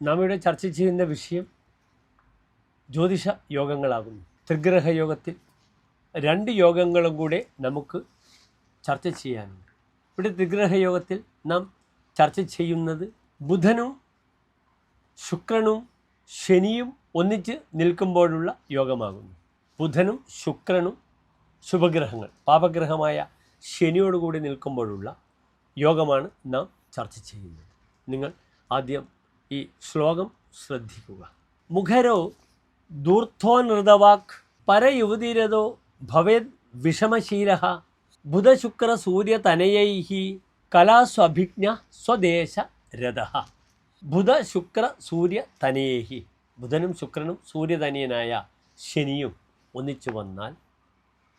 നാം ഇവിടെ ചർച്ച ചെയ്യുന്ന വിഷയം ജ്യോതിഷ യോഗങ്ങളാകുന്നു. ത്രിഗ്രഹ യോഗത്തിൽ രണ്ട് യോഗങ്ങളും കൂടെ നമുക്ക് ചർച്ച ചെയ്യാനുണ്ട്. ഇവിടെ ത്രിഗ്രഹ യോഗത്തിൽ നാം ചർച്ച ചെയ്യുന്നത് ബുധനും ശുക്രനും ശനിയും ഒന്നിച്ച് നിൽക്കുമ്പോഴുള്ള യോഗമാകുന്നു. ബുധനും ശുക്രനും ശുഭഗ്രഹങ്ങൾ പാപഗ്രഹമായ ശനിയോടുകൂടി നിൽക്കുമ്പോഴുള്ള യോഗമാണ് നാം ചർച്ച ചെയ്യുന്നത്. നിങ്ങൾ ആദ്യം ഈ ശ്ലോകം ശ്രദ്ധിക്കുക. മുഖരോ ദൂർത്തോനൃതവാക് പരയുവതിരതോ ഭവേദ് വിഷമശീല സൂര്യതനയൈ കലാസ്വഭിജ്ഞ സ്വദേശ രഥ. ബുധ ശുക്ര സൂര്യ തനയേഹി ബുധനും ശുക്രനും സൂര്യതനയനായ ശനിയും ഒന്നിച്ചു വന്നാൽ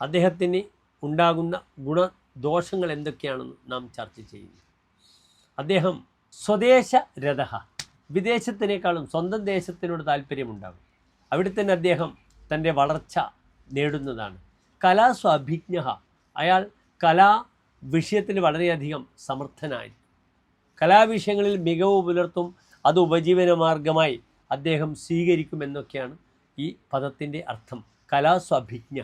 അദ്ദേഹത്തിന് ഉണ്ടാകുന്ന ഗുണദോഷങ്ങൾ എന്തൊക്കെയാണെന്ന് നാം ചർച്ച ചെയ്യുന്നു. അദ്ദേഹം സ്വദേശ രഥ. വിദേശത്തിനേക്കാളും സ്വന്തം ദേശത്തിനോട് താല്പര്യമുണ്ടാകും. അവിടെ തന്നെ അദ്ദേഹം തന്റെ വളർച്ച നേടുന്നതാണ്. കലാസ്വാഭിജ്ഞ അയാൾ കലാ വിഷയത്തിൽ വളരെയധികം സമർത്ഥനായി കലാവിഷയങ്ങളിൽ മികവ് പുലർത്തും അത് ഉപജീവന മാർഗമായി അദ്ദേഹം സ്വീകരിക്കുമെന്നൊക്കെയാണ് ഈ പദത്തിന്റെ അർത്ഥം. കലാസ്വഭിജ്ഞ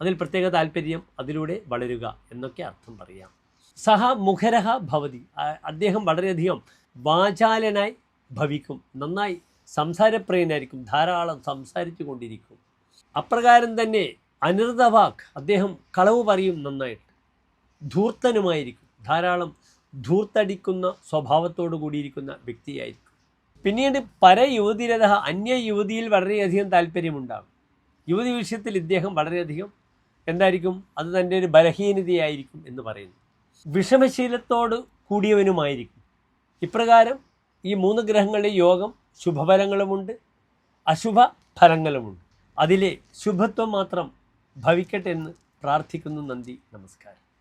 അതിൽ പ്രത്യേക താല്പര്യം അതിലൂടെ വളരുക എന്നൊക്കെ അർത്ഥം പറയാം. സഹ മുഖരഹ ഭവതി. അദ്ദേഹം വളരെയധികം വാചാലനായി ഭവിക്കും. നന്നായി സംസാരപ്രിയനായിരിക്കും. ധാരാളം സംസാരിച്ചു കൊണ്ടിരിക്കും. അപ്രകാരം തന്നെ അനൃതവാക് അദ്ദേഹം കളവ് പറയും നന്നായിട്ട്. ധൂർത്തനുമായിരിക്കും. ധാരാളം ധൂർത്തടിക്കുന്ന സ്വഭാവത്തോടു കൂടിയിരിക്കുന്ന വ്യക്തിയായിരിക്കും. പിന്നീട് പര യുവതിരത അന്യ യുവതിയിൽ വളരെയധികം താല്പര്യമുണ്ടാകും. യുവതി വിഷയത്തിൽ ഇദ്ദേഹം വളരെയധികം എന്തായിരിക്കും? അത് തന്റെ ഒരു ബലഹീനതയായിരിക്കും എന്ന് പറയുന്നു. വിഷമശീലത്തോട് കൂടിയവനുമായിരിക്കും. ഇപ്രകാരം ഈ മൂന്ന് ഗ്രഹങ്ങളുടെ യോഗം ശുഭഫലങ്ങളുമുണ്ട് അശുഭ ഫലങ്ങളുമുണ്ട് അതിലെ ശുഭത്വം മാത്രം ഭവിക്കട്ടെ എന്ന് പ്രാർത്ഥിക്കുന്നു നന്ദി നമസ്കാരം.